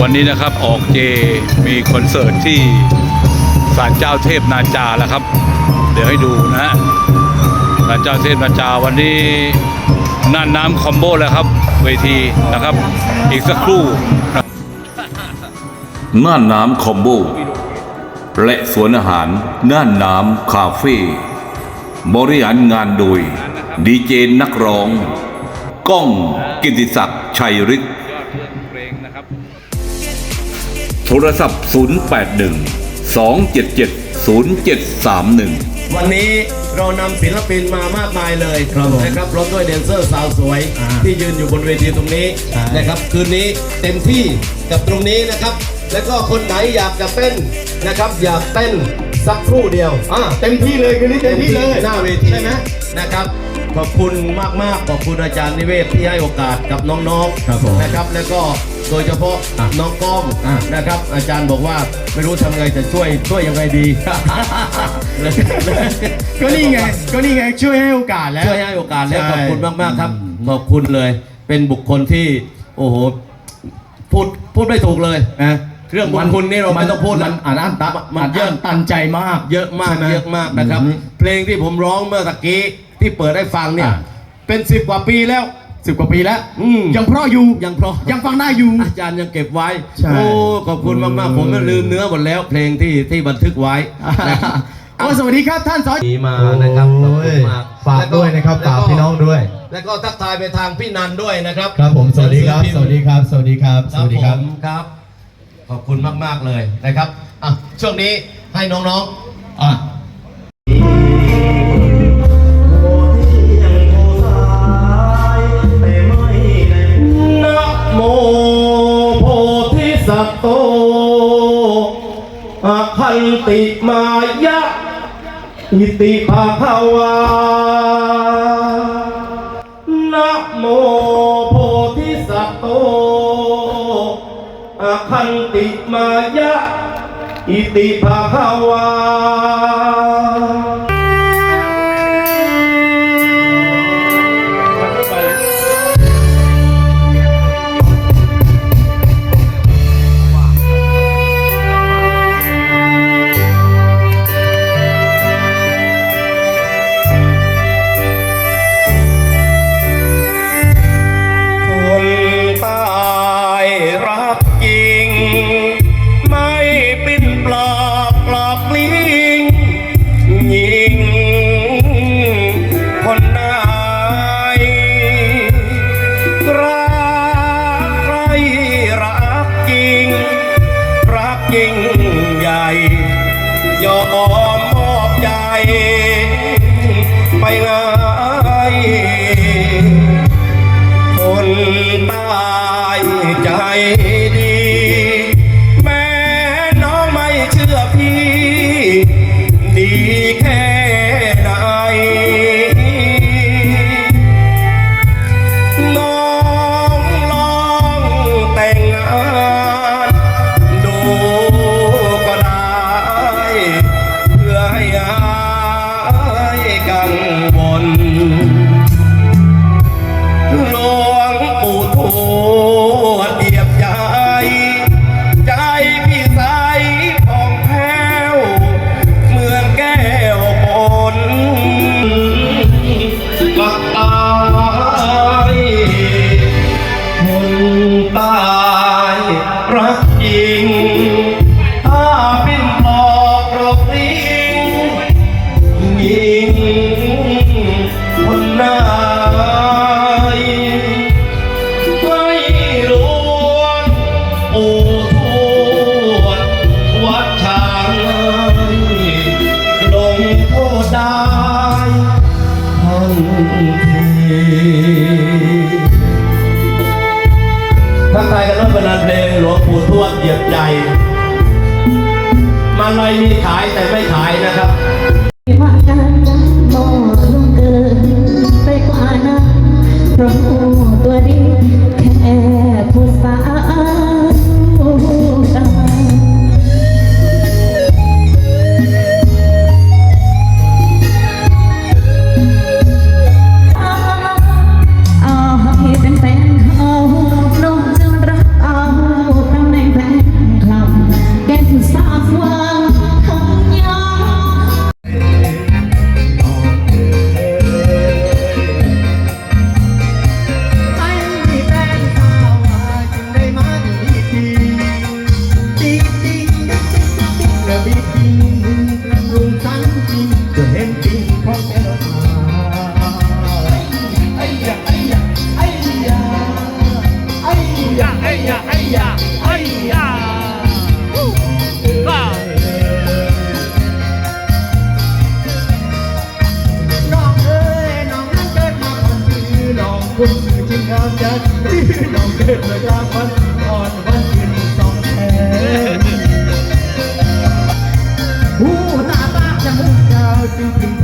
วันนี้นะครับออกเจมีคอนเสิร์ตที่ศาลเจ้าเทพนาจาแล้วครับ เดี๋ยวให้ดูนะฮะศาลเจ้าเทพนาจาวันนี้น่านน้ำคอมโบแล้วครับ เวทีนะครับ อีกสักครู่น่านน้ำคอมโบและสวนอาหารน่านน้ำคาเฟ่บริหารงานโดยดีเจนักร้อง ก้องกิติศักดิ์ชัยฤทธิ์ โทรศัพท์ 081 277 0731วันนี้เรานำศิลปินมามากมายเลยครับผมนะครับพร้อมด้วยแดนเซอร์สาวสวยอ่าที่ยืนอยู่บนเวทีตรงนี้ใช่นะครับ คืนนี้เต็มที่กับตรงนี้นะครับ แล้วก็คนไหนอยากจะเต้นนะครับ อยากเต้นสักครู่เดียวอ่าเต็มที่เลยคืนนี้เต็มที่เลยหน้าเวทีใช่ไหมนะครับ ขอบคุณมากๆขอบคุณอาจารย์นิเวศที่ให้โอกาสกับน้องครับผมๆนะครับ แล้วก็โดยเฉพาะอะน้องก้องอะนะครับ อาจารย์บอกว่าไม่รู้ทำไงจะช่วยช่วยยังไงดี ก็นี่ไงก็นี่ไงช่วยให้โอกาสแล้วช่วยให้โอกาสแล้วใช่ขอบคุณมากๆครับอืมขอบคุณเลย เป็นบุคคลที่โอ้โหพูดพูดไม่ถูกเลยนะเรื่องบุญคุณนี่เราไม่ต้องพูดมันอ่านอันตันมันเยอะนตันใจมาก เยอะมากใช่ไหเยอะมากนะครับอืมเพลงที่ผมร้องเมื่อตะกี้ ที่เปิดให้ฟังเนี่ย อะเป็นสิบกว่าปีแล้ว สิบกว่าปีแล้ว อืม ยังเพราะอยู่ยังเพราะ ยังฟังได้อยู่ อาจารย์ยังเก็บไว้ ใช่โอ้ ขอบคุณมาก ๆ ผมก็ลืมเนื้อหมดแล้ว เพลงที่ที่บันทึกไว้นะครับโอ้สวัสดีครับท่านสอนีมานะครับขอบคุณมากฝากด้วยนะครับแล้วฝากพี่น้องด้วย แล้วก็ทักทายไปทางพี่นันด้วยนะครับครับผมสวัสดีครับ สวัสดีครับ สวัสดีครับ สวัสดีครับ ผมครับ ขอบคุณมาก ๆ เลยนะครับอะช่วงนี้ให้น้องอะ อิติภาควานะโมโพธิสัตว์โตอะคันติมายะ อิติภาควา ปู่ทวดเหยียบใหญ่มาลอยมีขายแต่ไม่ขายนะครับ คนณจึงงามยันที่น้องเกิดประจาพันอ่อนวันยืนสองแขนหูตาบ้าจังเจ้าจึงเป็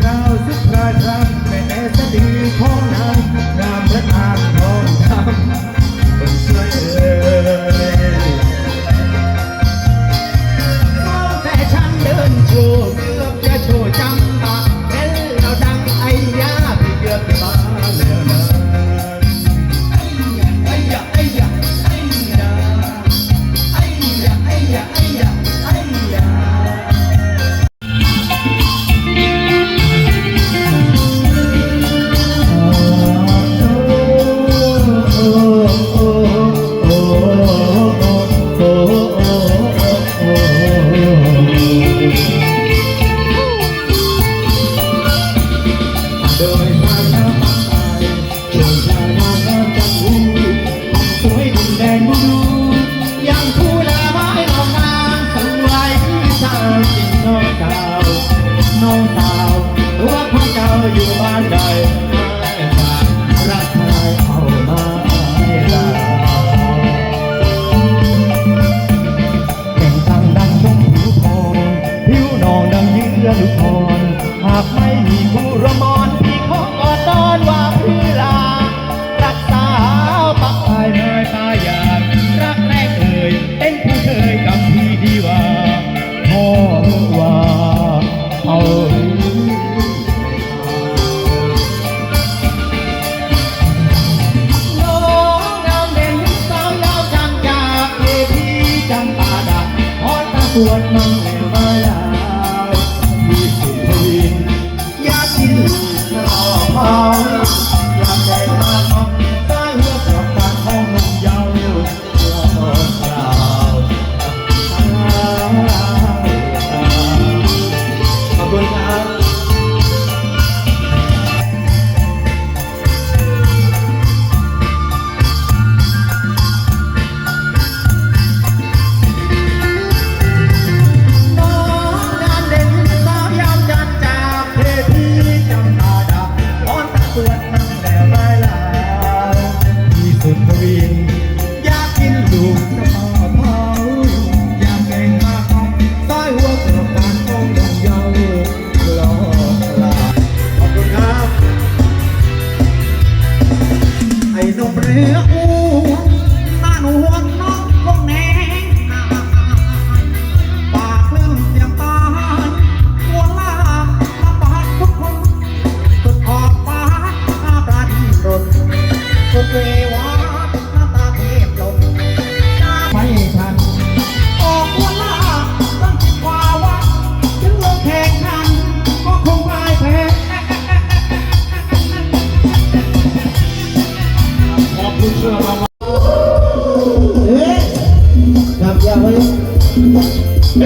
อ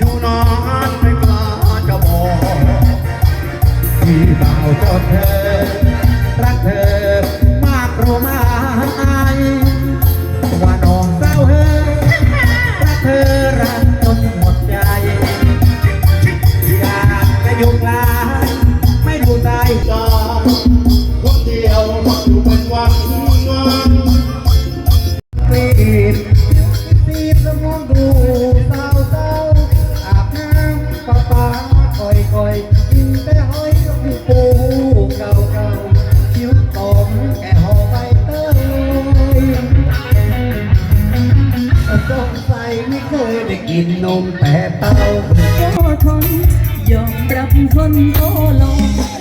ยู่นานไม่กล้าจะบอกพี่เบาเจ้าเธอ รักเธอมากรู้ไหมว่าน้องเศร้าเฮรักเธอรักจนหมดใจอยากจะอยู่ไกลไม่ดูใจก็ นมแปะเต้าก็ทนยอมรับทนโตลง